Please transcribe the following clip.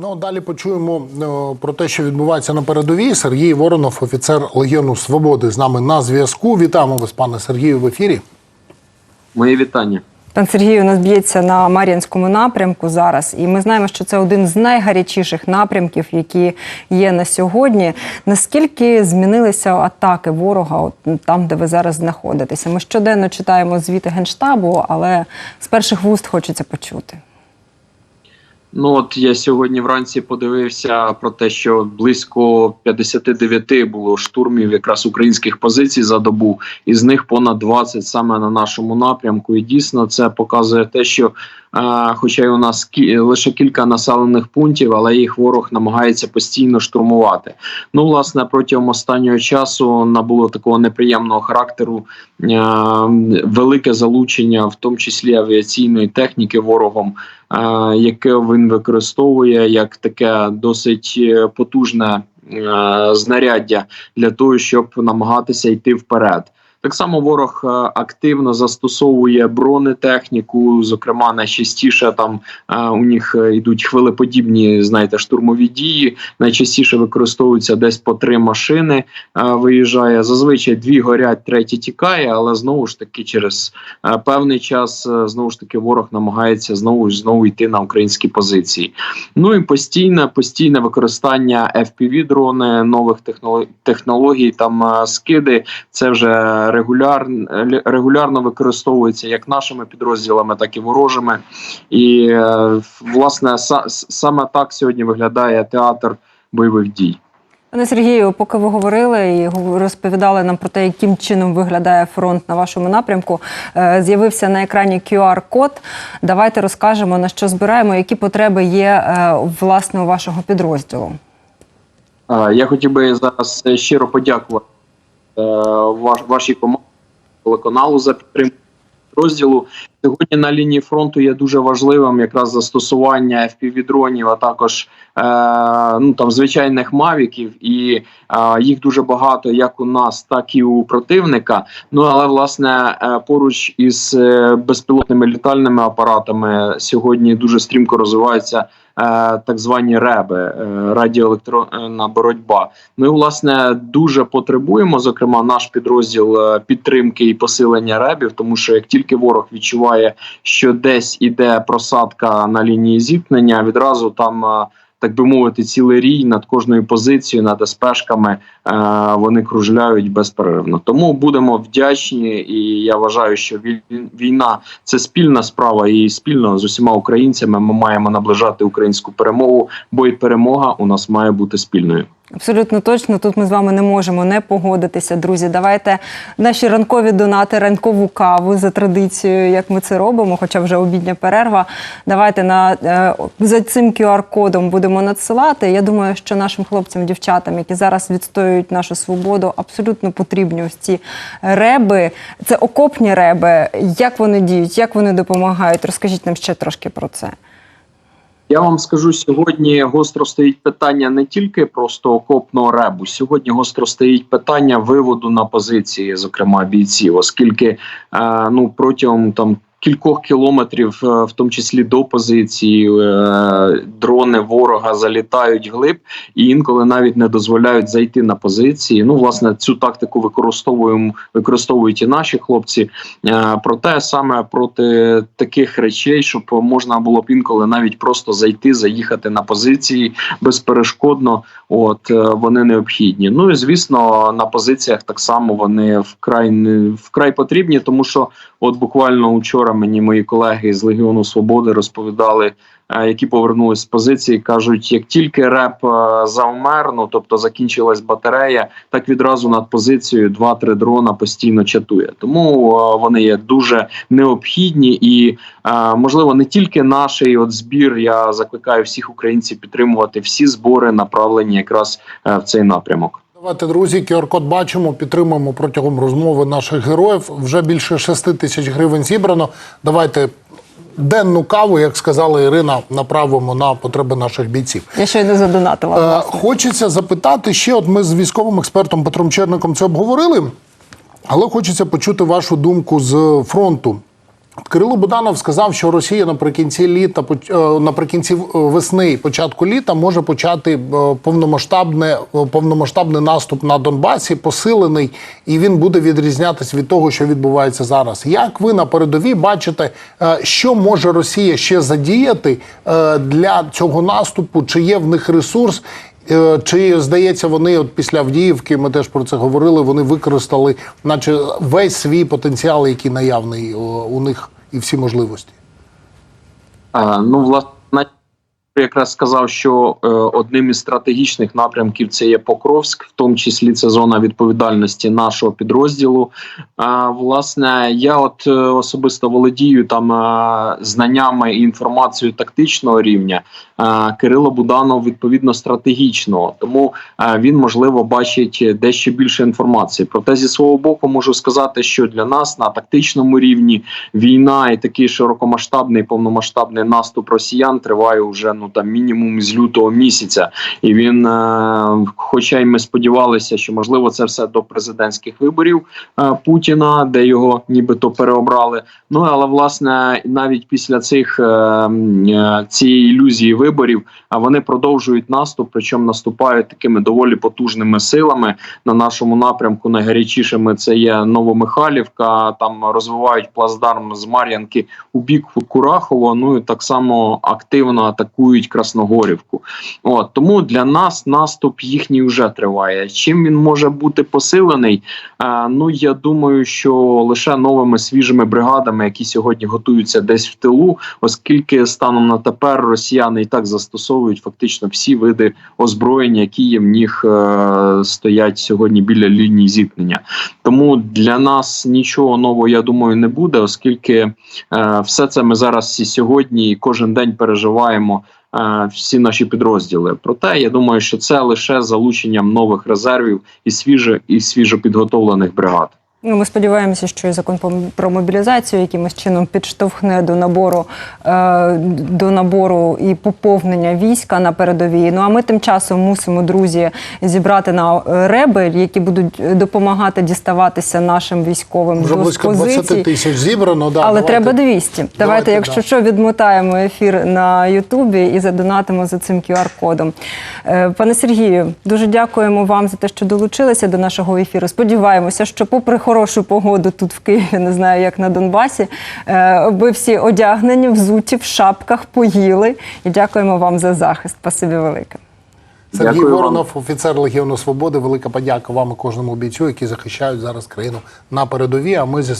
Ну далі почуємо е, про те, що відбувається на передовій. Сергій Воронов, офіцер Легіону Свободи, з нами на зв'язку. Вітаємо вас, пане Сергію, в ефірі. Мої вітання. Пан Сергій у нас б'ється на Мар'янському напрямку зараз, і ми знаємо, що це один з найгарячіших напрямків, які є на сьогодні. Наскільки змінилися атаки ворога, от там, де ви зараз знаходитеся? Ми щоденно читаємо звіти генштабу, але з перших вуст хочеться почути. Ну от я сьогодні вранці подивився про те, що близько 59 було штурмів якраз українських позицій за добу, із них понад 20 саме на нашому напрямку. І дійсно це показує те, що, хоча й у нас лише кілька населених пунктів, але їх ворог намагається постійно штурмувати. Ну, власне, протягом останнього часу набуло такого неприємного характеру велике залучення, в тому числі авіаційної техніки ворогом. Яке він використовує як таке досить е, потужне е, знаряддя для того, щоб намагатися йти вперед. Так само ворог е, активно застосовує бронетехніку. Зокрема, найчастіше там е, у них е, йдуть хвилеподібні, знаєте, штурмові дії. Найчастіше використовуються десь по три машини. Виїжджає зазвичай дві горять, третя тікає, але знову ж таки через певний час знову ж таки ворог намагається знову ж знову йти на українські позиції. Ну і постійне, постійне використання fpv дрони нових технолог- технологій, там скиди. Це вже регуляр, регулярно використовується як нашими підрозділами, так і ворожими. І е, власне са- саме так сьогодні виглядає театр бойових дій. Пане Сергію, поки ви говорили і розповідали нам про те, яким чином виглядає фронт на вашому напрямку, е, з'явився на екрані QR-код. Давайте розкажемо на що збираємо, які потреби є е, власне у вашого підрозділу. Я хотів би зараз щиро подякувати ваш, вашій команді телеканалу за підтримку розділу. Сьогодні на лінії фронту є дуже важливим якраз застосування FPV-дронів, а також е, ну там звичайних мавіків, і е, їх дуже багато як у нас, так і у противника. Ну але власне е, поруч із е, безпілотними літальними апаратами сьогодні дуже стрімко розвиваються е, так звані реби, е, радіоелектронна боротьба. Ми власне дуже потребуємо, зокрема, наш підрозділ підтримки і посилення ребів, тому що як тільки ворог відчуває, що десь іде просадка на лінії зіткнення, відразу там. е, Так би мовити, цілий рій над кожною позицією, над СПшками е, вони кружляють безперервно. Тому будемо вдячні, і я вважаю, що вій- війна це спільна справа, і спільно з усіма українцями ми маємо наближати українську перемогу, бо і перемога у нас має бути спільною. Абсолютно точно. Тут ми з вами не можемо не погодитися, друзі. Давайте наші ранкові донати, ранкову каву за традицією, як ми це робимо, хоча вже обідня перерва. Давайте на е, за цим QR-кодом будемо надсилати. Я думаю, що нашим хлопцям, дівчатам, які зараз відстоюють нашу свободу, абсолютно потрібні ось ці реби. Це окопні реби. Як вони діють, як вони допомагають? Розкажіть нам ще трошки про це. Я вам скажу сьогодні гостро стоїть питання не тільки просто окопного ребу. Сьогодні гостро стоїть питання виводу на позиції, зокрема бійців, оскільки е, ну протягом там. Кількох кілометрів, е, в тому числі до позиції, е, дрони ворога залітають глиб і інколи навіть не дозволяють зайти на позиції. Ну, власне, цю тактику використовуємо, використовують і наші хлопці. Е, Проте саме проти таких речей, щоб можна було б інколи навіть просто зайти, заїхати на позиції безперешкодно. От вони необхідні. Ну і звісно, на позиціях так само вони вкрай вкрай потрібні, тому що от буквально учора мені мої колеги з Легіону Свободи розповідали. е, Які повернулись з позиції, кажуть, як тільки реп е, завмер, ну тобто закінчилась батарея, так відразу над позицією 2-3 дрона постійно чатує. Тому е, вони є дуже необхідні і можливо не тільки наш от збір. Я закликаю всіх українців підтримувати всі збори, направлені якраз в цей напрямок. Давайте, друзі, QR-код бачимо, підтримуємо протягом розмови наших героїв. Вже більше 6 тисяч гривень зібрано. Давайте денну каву, як сказала Ірина, направимо на потреби наших бійців. Я щойно задонатила. Е, власне. Хочеться запитати ще. От ми з військовим експертом Петром Черником це обговорили, але хочеться почути вашу думку з фронту. Кирило Буданов сказав, що Росія наприкінці літа, е, наприкінці е, весни, початку літа може почати е, повномасштабне, повномасштабний наступ на Донбасі, посилений, і він буде відрізнятися від того, що відбувається зараз. Як ви на передовій бачите, що може Росія ще задіяти для цього наступу? Чи є в них ресурс? Е, Чи здається, вони от після Авдіївки, ми теж про це говорили. Вони використали, наче весь свій потенціал, який наявний у них, і всі можливості. А, Ну, власне, якраз сказав, що е, одним із стратегічних напрямків це є Покровськ, в тому числі це зона відповідальності нашого підрозділу. Власне, я от е, особисто володію там е, знаннями і інформацією тактичного рівня. Кирило Буданов відповідно стратегічного, тому він можливо бачить дещо більше інформації. Проте зі свого боку можу сказати, що для нас на тактичному рівні війна і такий широкомасштабний повномасштабний наступ росіян триває вже ну там мінімум з лютого місяця. І він, е, хоча й ми сподівалися, що можливо це все до президентських виборів е, Путіна, де його нібито переобрали. Ну але власне навіть після цих е, цієї ілюзії виборів, вони продовжують наступ, причому наступають такими доволі потужними силами на нашому напрямку. Найгарячішими це є Новомихайлівка. Там розвивають плацдарм з Мар'янки у бік Курахова. Ну і так само активно атакують Красногорівку. От тому для нас наступ їхній вже триває. Чим він може бути посилений? Е, ну я думаю, що лише новими свіжими бригадами, які сьогодні готуються десь в тилу, оскільки станом на тепер росіяни і так застосовують фактично всі види озброєння, які є в них е, стоять сьогодні біля лінії зіткнення. Тому для нас нічого нового, я думаю, не буде, оскільки е, все це ми зараз і сьогодні і кожен день переживаємо. Е, Всі наші підрозділи. Проте я думаю, що це лише залученням нових резервів і свіже і свіжо підготовлених бригад. Ну, ми сподіваємося, що і закон про мобілізацію якимось чином підштовхне до набору е, до набору і поповнення війська на передовій. Ну а ми тим часом мусимо, друзі, зібрати на е, реби, які будуть допомагати діставатися нашим військовим Вже до близько позицій. 20 тисяч зібрано. Да, Але давайте. треба 200. Давайте, Давайте, якщо да. що, відмотаємо ефір на Ютубі і задонатимо за цим QR-кодом. Е, Пане Сергію, дуже дякуємо вам за те, що долучилися до нашого ефіру. Сподіваємося, що попри хорошу погоду тут в Києві, не знаю, як на Донбасі, е, ви всі одягнені, взуті в шапках, поїли. І дякуємо вам за захист. Спасибі велике. Сергій Дякую вам. Воронов, офіцер Легіону Свободи. Велика подяка вам і кожному бійцю, які захищають зараз країну на передовій. А ми зі